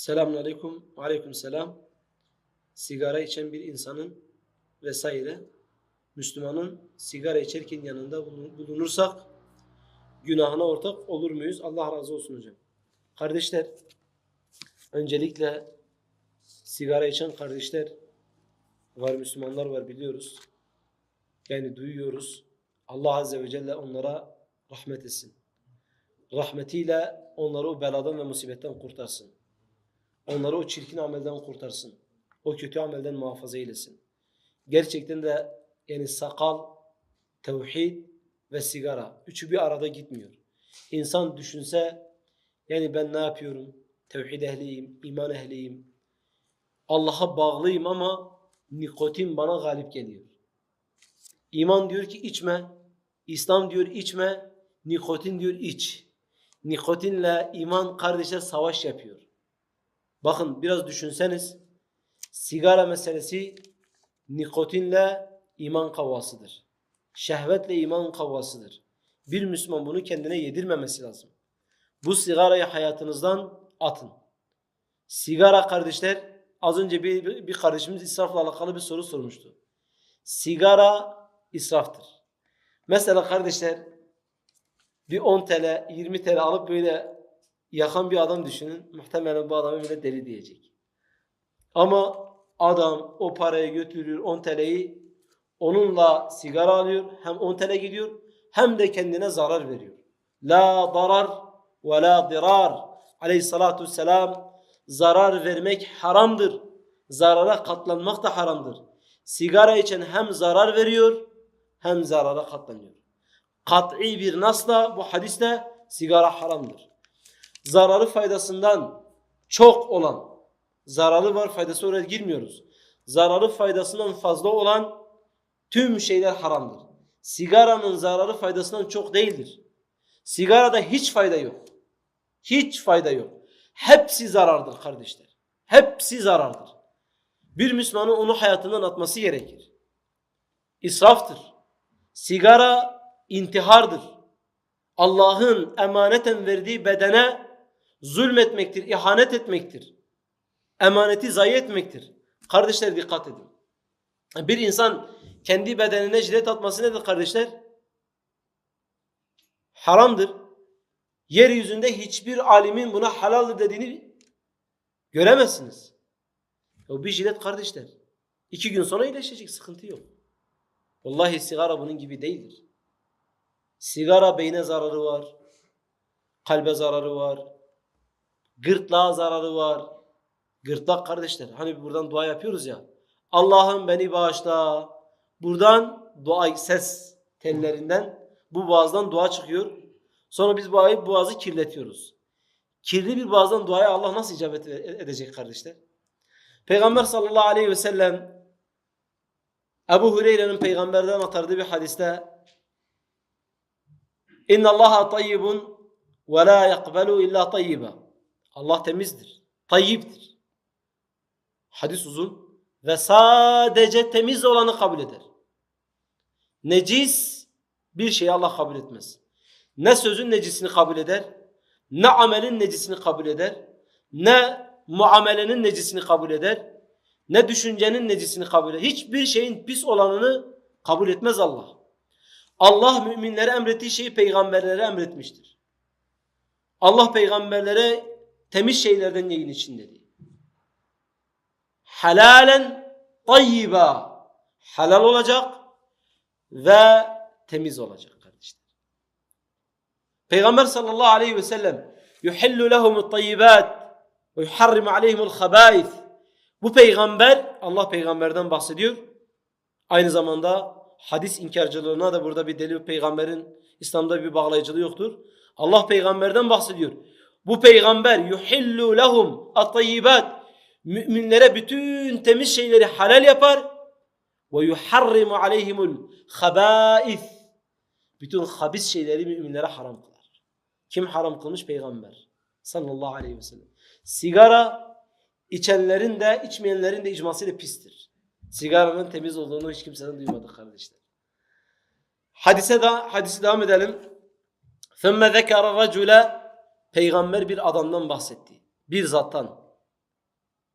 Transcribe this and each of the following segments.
Selamun aleyküm. Aleyküm selam. Sigara içen bir insanın vesaire Müslümanın sigara içerken yanında bulun- bulunursak günahına ortak olur muyuz? Allah razı olsun hocam. Kardeşler öncelikle sigara içen kardeşler var Müslümanlar var biliyoruz. Yani duyuyoruz. Allah Azze ve Celle onlara rahmet etsin. Rahmetiyle onları o beladan ve musibetten kurtarsın. Onları o çirkin amelden kurtarsın. O kötü amelden muhafaza eylesin. Gerçekten de yani sakal, tevhid ve sigara. Üçü bir arada gitmiyor. İnsan düşünse yani ben ne yapıyorum? Tevhid ehliyim, iman ehliyim. Allah'a bağlıyım ama nikotin bana galip geliyor. İman diyor ki içme. İslam diyor içme. Nikotin diyor iç. Nikotinle iman kardeşler savaş yapıyor. Bakın biraz düşünseniz sigara meselesi nikotinle iman kavgasıdır. Şehvetle iman kavgasıdır. Bir Müslüman bunu kendine yedirmemesi lazım. Bu sigarayı hayatınızdan atın. Sigara kardeşler az önce bir, bir, kardeşimiz israfla alakalı bir soru sormuştu. Sigara israftır. Mesela kardeşler bir 10 TL 20 TL alıp böyle yakan bir adam düşünün. Muhtemelen bu adamı bile deli diyecek. Ama adam o parayı götürüyor 10 TL'yi onunla sigara alıyor. Hem 10 TL gidiyor hem de kendine zarar veriyor. La darar ve la dirar. Aleyhissalatu vesselam zarar vermek haramdır. Zarara katlanmak da haramdır. Sigara içen hem zarar veriyor hem zarara katlanıyor. Kat'i bir nasla bu hadiste sigara haramdır. Zararı faydasından çok olan, zararı var faydası oraya girmiyoruz. Zararı faydasından fazla olan tüm şeyler haramdır. Sigaranın zararı faydasından çok değildir. Sigarada hiç fayda yok. Hiç fayda yok. Hepsi zarardır kardeşler. Hepsi zarardır. Bir Müslümanın onu hayatından atması gerekir. İsraftır. Sigara intihardır. Allah'ın emaneten verdiği bedene zulmetmektir, ihanet etmektir. Emaneti zayi etmektir. Kardeşler dikkat edin. Bir insan kendi bedenine jilet atması nedir kardeşler? Haramdır. Yeryüzünde hiçbir alimin buna halaldir dediğini göremezsiniz. O bir jilet kardeşler. İki gün sonra iyileşecek sıkıntı yok. Vallahi sigara bunun gibi değildir. Sigara beyne zararı var. Kalbe zararı var. Gırtlağa zararı var. Gırtlak kardeşler. Hani buradan dua yapıyoruz ya. Allah'ım beni bağışla. Buradan dua ses tellerinden bu boğazdan dua çıkıyor. Sonra biz bu boğazı kirletiyoruz. Kirli bir boğazdan duaya Allah nasıl icabet edecek kardeşler? Peygamber sallallahu aleyhi ve sellem Ebu Hureyre'nin peygamberden aktardığı bir hadiste İnna Allaha tayyibun ve la yakbelu illa tayyiba. Allah temizdir. Tayyiptir. Hadis uzun ve sadece temiz olanı kabul eder. Necis bir şeyi Allah kabul etmez. Ne sözün necisini kabul eder, ne amelin necisini kabul eder, ne muamelenin necisini kabul eder, ne düşüncenin necisini kabul eder. Hiçbir şeyin pis olanını kabul etmez Allah. Allah müminlere emrettiği şeyi peygamberlere emretmiştir. Allah peygamberlere temiz şeylerden yiyin için dedi. Halalen tayyiba. Halal olacak ve temiz olacak kardeşler. Peygamber sallallahu aleyhi ve sellem yuhillu lehumut tayyibat ve yuharrimu aleyhimul khabâith. Bu peygamber Allah peygamberden bahsediyor. Aynı zamanda hadis inkarcılığına da burada bir delil peygamberin İslam'da bir bağlayıcılığı yoktur. Allah peygamberden bahsediyor. Bu peygamber yuhillu lehum at-tayyibat. Müminlere bütün temiz şeyleri halal yapar ve yuharrimu aleyhimul habais. Bütün habis şeyleri müminlere haram kılar. Kim haram kılmış? Peygamber sallallahu aleyhi ve sellem. Sigara içenlerin de içmeyenlerin de icmasıyla pistir. Sigaranın temiz olduğunu hiç kimseden duymadık kardeşler. Hadise da hadisi devam edelim. ثُمَّ ذَكَرَ الرَّجُلَ Peygamber bir adamdan bahsetti. Bir zattan.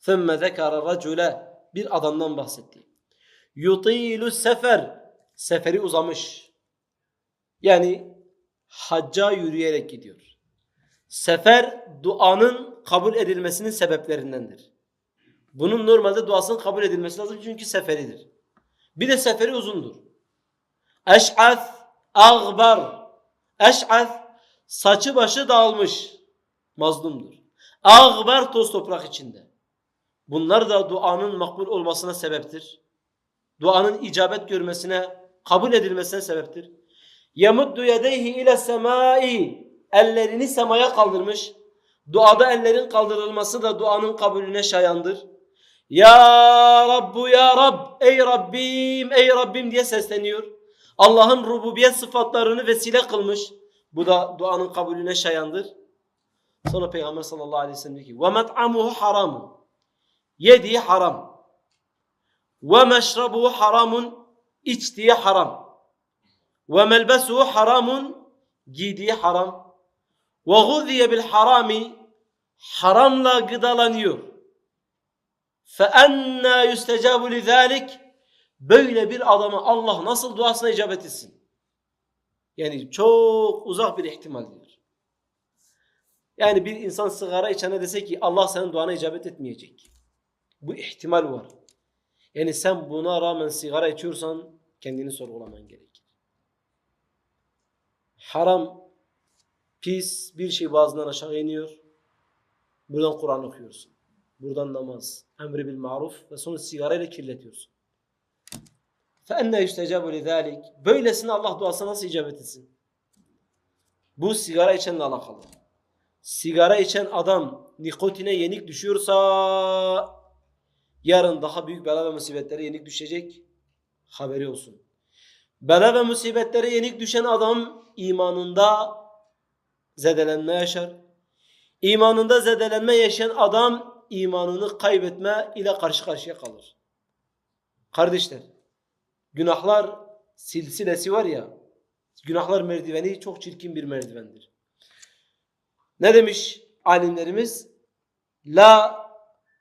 ثُمَّ ذَكَرَ الرَّجُلَ Bir adamdan bahsetti. يُطِيلُ sefer Seferi uzamış. Yani hacca yürüyerek gidiyor. Sefer duanın kabul edilmesinin sebeplerindendir. Bunun normalde duasının kabul edilmesi lazım çünkü seferidir. Bir de seferi uzundur. Eş'ath ağbar. Eş'ath saçı başı dağılmış. Mazlumdur. Ağbar toz toprak içinde. Bunlar da duanın makbul olmasına sebeptir. Duanın icabet görmesine, kabul edilmesine sebeptir. Yamuddu yedeyhi ile semai. Ellerini semaya kaldırmış. Duada ellerin kaldırılması da duanın kabulüne şayandır. Ya Rabbu ya Rab, ey Rabbim, ey Rabbim diye sesleniyor. Allah'ın rububiyet sıfatlarını vesile kılmış. Bu da duanın kabulüne şayandır. Sonra Peygamber sallallahu aleyhi ve sellem diyor ki وَمَطْعَمُهُ حَرَامٌ Yediği haram. وَمَشْرَبُهُ haramun içtiği haram. وَمَلْبَسُهُ haramun giydiği haram. وَغُذِيَ بِالْحَرَامِ Haramla gıdalanıyor. فَاَنَّا يُسْتَجَابُ لِذَٰلِكِ Böyle bir adama Allah nasıl duasına icabet etsin? Yani çok uzak bir ihtimal diyor. Yani bir insan sigara içene dese ki Allah senin duana icabet etmeyecek. Bu ihtimal var. Yani sen buna rağmen sigara içiyorsan kendini sorgulaman gerekir. Haram, pis bir şey bazından aşağı iniyor. Buradan Kur'an okuyorsun. Buradan namaz, emri bil maruf ve sonra sigarayla kirletiyorsun. فَاَنَّا يُسْتَجَابُ لِذَٰلِكِ Böylesine Allah duasına nasıl icabet etsin? Bu sigara içenle alakalı. Sigara içen adam nikotine yenik düşüyorsa yarın daha büyük bela ve musibetlere yenik düşecek. Haberi olsun. Bela ve musibetlere yenik düşen adam imanında zedelenme yaşar. İmanında zedelenme yaşayan adam imanını kaybetme ile karşı karşıya kalır. Kardeşler, günahlar silsilesi var ya, günahlar merdiveni çok çirkin bir merdivendir. Ne demiş alimlerimiz? La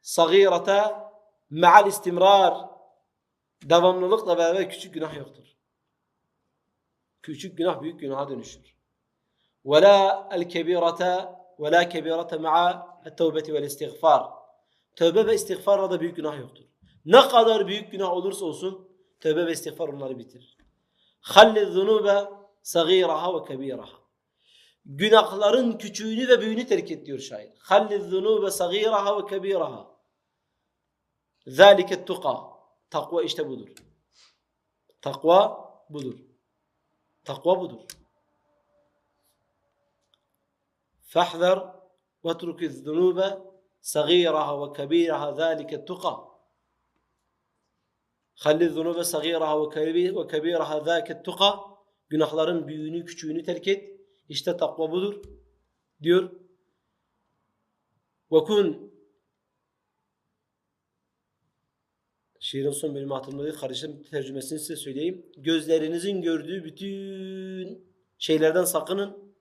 sagirata ma'al istimrar devamlılıkla beraber küçük günah yoktur. Küçük günah büyük günaha dönüşür. Ve la el kebirata ve la kebirata ma'a tevbeti vel istiğfar. Tövbe ve istiğfarla da büyük günah yoktur. Ne kadar büyük günah olursa olsun tövbe ve istiğfar onları bitirir. Halli zunube sagiraha ve kebiraha. Günahların küçüğünü ve büyüğünü terk et diyor şair. Halli zunube sagiraha ve kebiraha. Zalike tuka. Takva işte budur. Takva budur. Takva budur. Fahzer ve trukiz zunube sagiraha ve kebiraha zalike tuka. Halli zunube sagiraha ve kebiraha zalike tuka. Günahların büyüğünü küçüğünü terk et. İşte takva budur. Diyor. Ve kun Şiirin son bölümü hatırlamayı kardeşim tercümesini size söyleyeyim. Gözlerinizin gördüğü bütün şeylerden sakının.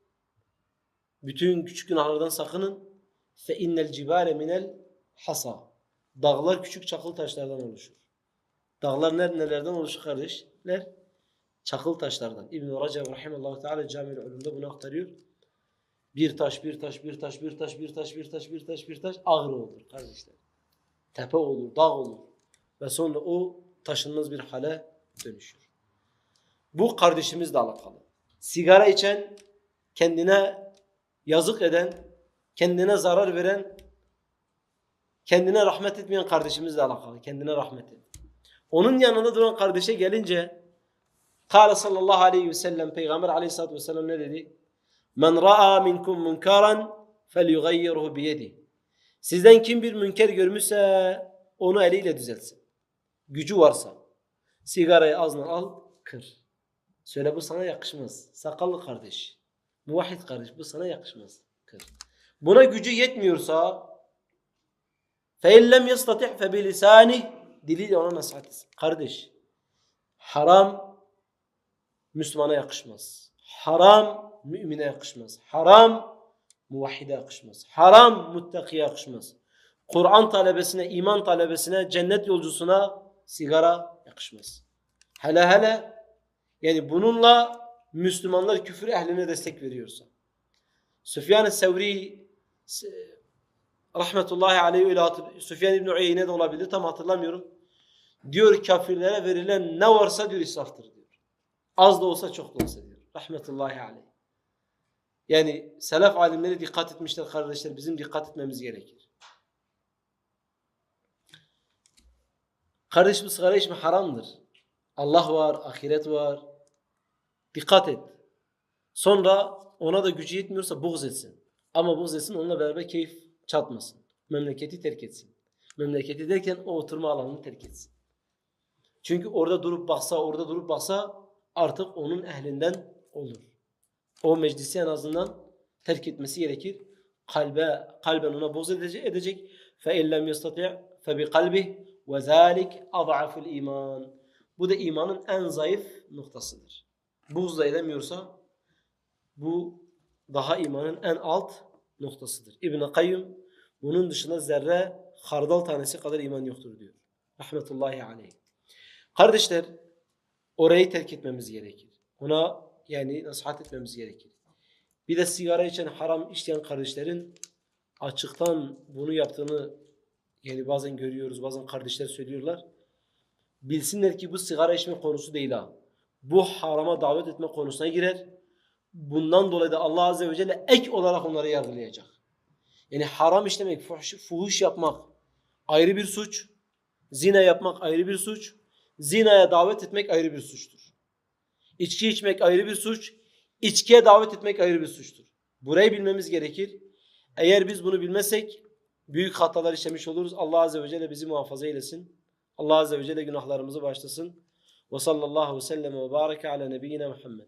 Bütün küçük günahlardan sakının. Fe innel cibale minel hasa. Dağlar küçük çakıl taşlardan oluşur. Dağlar nelerden oluşur kardeşler? Çakıl taşlardan. İbn-i Recep Rahimallahu Teala Cami-i Ulum'da bunu aktarıyor. Bir taş, bir taş, bir taş, bir taş, bir taş, bir taş, bir taş, bir taş ağır olur kardeşler. Tepe olur, dağ olur. Ve sonra o taşınmaz bir hale dönüşür. Bu kardeşimizle alakalı. Sigara içen, kendine yazık eden, kendine zarar veren, kendine rahmet etmeyen kardeşimizle alakalı. Kendine rahmet et. Onun yanında duran kardeşe gelince Kale sallallahu aleyhi ve sellem Peygamber aleyhissalatü vesselam ne dedi? Men ra'a minkum munkaran felyughayyirhu biyedi. Sizden kim bir münker görmüşse onu eliyle düzeltsin. Gücü varsa. Sigarayı ağzına al, kır. Söyle bu sana yakışmaz. Sakallı kardeş. Muvahhid kardeş bu sana yakışmaz. Kır. Buna gücü yetmiyorsa فَاِنْ لَمْ يَسْتَطِعْ فَبِلِسَانِهِ Diliyle ona nasihat etsin. Kardeş, haram Müslümana yakışmaz. Haram mümine yakışmaz. Haram muvahhide yakışmaz. Haram muttakiye yakışmaz. Kur'an talebesine, iman talebesine, cennet yolcusuna sigara yakışmaz. Hele hele yani bununla Müslümanlar küfür ehline destek veriyorsa. Süfyan-ı Sevri rahmetullahi aleyhi hatır- Süfyan İbni Uyeyne de olabilir tam hatırlamıyorum. Diyor kafirlere verilen ne varsa diyor israftır diyor. Az da olsa çok da olsa diyor. Rahmetullahi aleyh. Yani selef alimleri dikkat etmişler kardeşler. Bizim dikkat etmemiz gerekir. Kardeş bu sigara içme haramdır. Allah var, ahiret var. Dikkat et. Sonra ona da gücü yetmiyorsa buğz etsin. Ama buğz etsin onunla beraber keyif çatmasın. Memleketi terk etsin. Memleketi derken o oturma alanını terk etsin. Çünkü orada durup baksa, orada durup baksa artık onun ehlinden olur. O meclisi en azından terk etmesi gerekir. Kalbe, kalben ona boz edecek. edecek. فَاِنْ لَمْ يَسْتَطِعْ فَبِقَلْبِهِ وَذَٰلِكَ اَضْعَفُ الْا۪يمَانِ Bu da imanın en zayıf noktasıdır. Buğz da edemiyorsa bu daha imanın en alt noktasıdır. İbn-i Kayyum bunun dışında zerre hardal tanesi kadar iman yoktur diyor. Rahmetullahi aleyh. Kardeşler orayı terk etmemiz gerekir. Ona yani nasihat etmemiz gerekir. Bir de sigara içen haram içen kardeşlerin açıktan bunu yaptığını yani bazen görüyoruz, bazen kardeşler söylüyorlar. Bilsinler ki bu sigara içme konusu değil ha. Bu harama davet etme konusuna girer. Bundan dolayı da Allah Azze ve Celle ek olarak onları yargılayacak. Yani haram işlemek, fuhuş yapmak ayrı bir suç. Zina yapmak ayrı bir suç. Zinaya davet etmek ayrı bir suçtur. İçki içmek ayrı bir suç. İçkiye davet etmek ayrı bir suçtur. Burayı bilmemiz gerekir. Eğer biz bunu bilmezsek büyük hatalar işlemiş oluruz. Allah Azze ve Celle bizi muhafaza eylesin. Allah Azze ve Celle günahlarımızı bağışlasın. Ve sallallahu ve sellem ve bareke ala nebiyyina Muhammed.